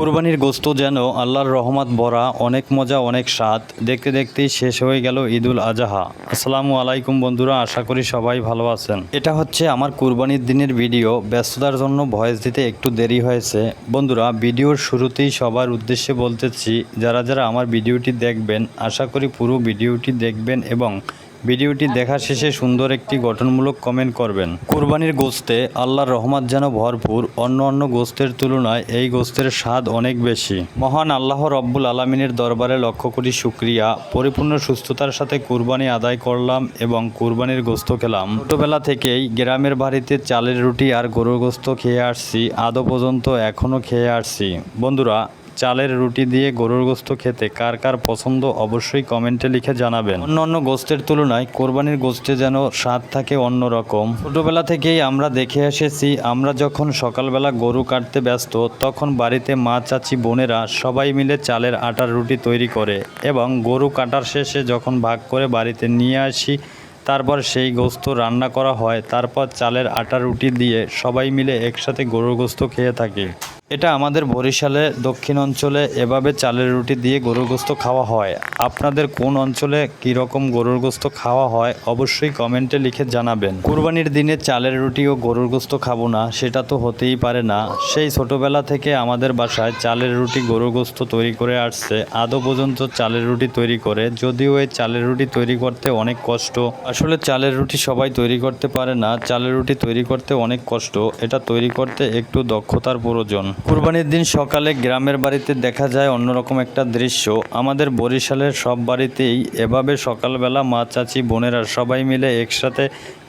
কুরবানির গোস্ত যেন আল্লাহর রহমত ভরা অনেক মজা, অনেক স্বাদ। দেখতে দেখতেই শেষ হয়ে গেল ঈদুল আজহা। আসসালামু আলাইকুম বন্ধুরা, আশা করি সবাই ভালো আছেন। এটা হচ্ছে আমার কুরবানির দিনের ভিডিও। ব্যস্ততার জন্য ভয়েস দিতে একটু দেরি হয়েছে। বন্ধুরা, ভিডিওর শুরুতেই সবার উদ্দেশ্যে বলতেছি, যারা যারা আমার ভিডিওটি দেখবেন, আশা করি পুরো ভিডিওটি দেখবেন এবং ভিডিওটি দেখা শেষে সুন্দর একটি গঠনমূলক কমেন্ট করবেন। কুরবানির গোস্তে আল্লাহর রহমত যেন ভরপুর, অন্য অন্য গোস্তের তুলনায় এই গোস্তের স্বাদ অনেক বেশি। মহান আল্লাহ রব্বুল আলমিনের দরবারে লক্ষ কোটি শুক্রিয়া। পরিপূর্ণ সুস্থতার সাথে কুরবানি আদায় করলাম এবং কুরবানির গোস্ত খেলাম। ছোটোবেলা থেকেই গ্রামের বাড়িতে চালের রুটি আর গরুর গোস্ত খেয়ে আসছি, আদৌ পর্যন্ত এখনও খেয়ে আসছি। বন্ধুরা চালের রুটি দিয়ে গরুর গোস্ত খেতে কার কার পছন্দ অবশ্যই কমেন্টে লিখে জানাবেন। অন্য অন্য গোস্তের তুলনায় কোরবানির গোস্তে যেন স্বাদ থাকে অন্যরকম। ছোটবেলা থেকেই আমরা দেখে এসেছি, আমরা যখন সকালবেলা গরু কাটতে ব্যস্ত, তখন বাড়িতে মা, চাচি, বোনেরা সবাই মিলে চালের আটার রুটি তৈরি করে এবং গরু কাটার শেষে যখন ভাগ করে বাড়িতে নিয়ে আসি, তারপর সেই গোস্ত রান্না করা হয়, তারপর চালের আটা রুটি দিয়ে সবাই মিলে একসাথে গরুর গোস্ত খেয়ে থাকি। এটা আমাদের বরিশালে, দক্ষিণ অঞ্চলে এভাবে চালের রুটি দিয়ে গরুর গোস্ত খাওয়া হয়। আপনাদের কোন অঞ্চলে কীরকম গরুর গোস্ত খাওয়া হয় অবশ্যই কমেন্টে লিখে জানাবেন। কুরবানির দিনে চালের রুটি ও গরুর গোস্ত খাব না, সেটা তো হতেই পারে না। সেই ছোটবেলা থেকে আমাদের বাসায় চালের রুটি গরুর গোস্ত তৈরি করে আসছে। আদৌ পর্যন্ত চালের রুটি তৈরি করে। যদিও এই চালের রুটি তৈরি করতে অনেক কষ্ট। আসলে চালের রুটি সবাই তৈরি করতে পারে না। চালের রুটি তৈরি করতে অনেক কষ্ট। এটা তৈরি করতে একটু দক্ষতার প্রয়োজন। কুরবানির দিন সকালে গ্রামের বাড়িতে দেখা যায় অন্যরকম একটা দৃশ্য। আমাদের বরিশালের সব বাড়িতেই এভাবে সকালবেলা মা, চাচি, বোনেরা সবাই মিলে একসাথে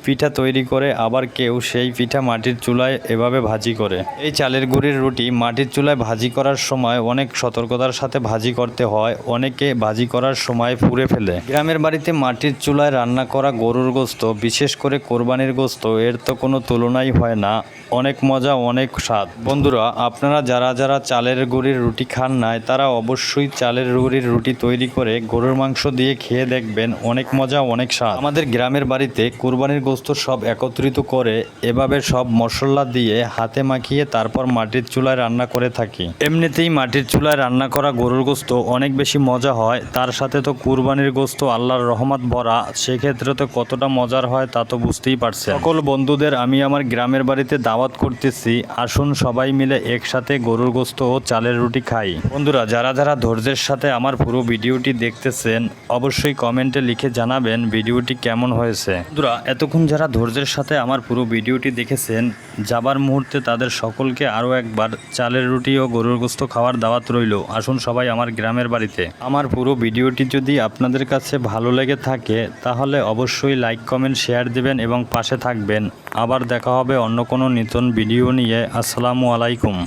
পিঠা তৈরি করে আবার কেউ সেই পিঠা মাটির চুলায় এভাবে ভাজি করে। এই চালের গুঁড়ির রুটি মাটির চুলায় ভাজি করার সময় অনেক সতর্কতার সাথে ভাজি করতে হয়, অনেকে ভাজি করার সময় পুড়ে ফেলে। গ্রামের বাড়িতে মাটির চুলায় রান্না করা গরুর গোস্ত, বিশেষ করে কোরবানির গোস্ত, এর তো কোনো তুলনাই হয় না। অনেক মজা, অনেক স্বাদ। বন্ধুরা, আপনারা যারা যারা চালের গুঁড়ির রুটি খান নাই, তারা অবশ্যই চালের গুঁড়ির রুটি তৈরি করে গরুর মাংস দিয়ে খেয়ে দেখবেন অনেক মজা, অনেক স্বাদ। আমাদের গ্রামের বাড়িতে কোরবানির গোস্ত সব একত্রিত করে এভাবে সব মশলা দিয়ে হাতে মাখিয়ে তারপর মাটির চুলায় রান্না করে থাকি। এমনিতেই মাটির চুলায় রান্না করা গরুর গোস্ত অনেক বেশি মজা হয়, তার সাথে তো কুরবানির গোস্ত, আল্লাহর রহমত ভরা, সেক্ষেত্রে তো কতটা মজার হয় তা তো বুঝতেই পারছে সকল বন্ধুদের আমি আমার গ্রামের বাড়িতে দাওয়াত করতেছি, আসুন সবাই মিলে একসাথে গরুর গোস্ত ও চালের রুটি খাই। বন্ধুরা, যারা যারা ধৈর্যের সাথে আমার পুরো ভিডিওটি দেখতেছেন, অবশ্যই কমেন্টে লিখে জানাবেন ভিডিওটি কেমন হয়েছে। বন্ধুরা এতক্ষণ যারা ধৈর্যের সাথে আমার পুরো ভিডিওটি দেখেছেন, যাবার মুহূর্তে তাদের সকলকে আরও একবার চালের রুটি ও গরুর গোস্ত খাওয়ার দাওয়াত রইল। আসুন সবাই আমার গ্রামের বাড়িতে। আমার পুরো ভিডিওটি যদি আপনাদের কাছে ভালো লেগে থাকে, তাহলে অবশ্যই লাইক, কমেন্ট, শেয়ার দিবেন এবং পাশে থাকবেন। আবার দেখা হবে অন্য কোনো নতুন ভিডিও নিয়ে। আসসালামু আলাইকুম।